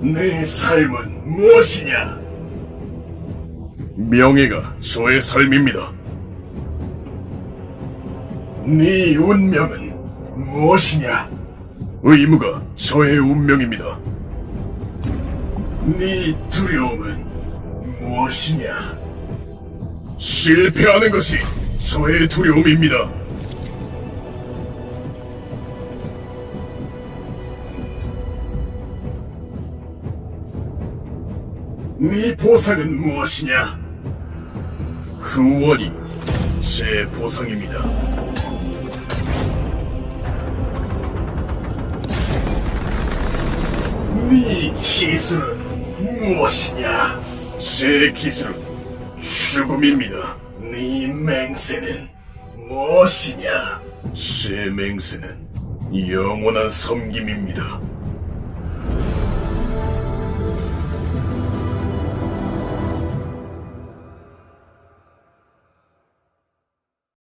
네 삶은 무엇이냐? 명예가 저의 삶입니다. 네 운명은 무엇이냐? 의무가 저의 운명입니다. 네 두려움은 무엇이냐? 실패하는 것이 저의 두려움입니다. 네 보상은 무엇이냐? 후원이 제 보상입니다. 네 기술은 무엇이냐? 제 기술은 죽음입니다. 네 맹세는 무엇이냐? 제 맹세는 영원한 섬김입니다.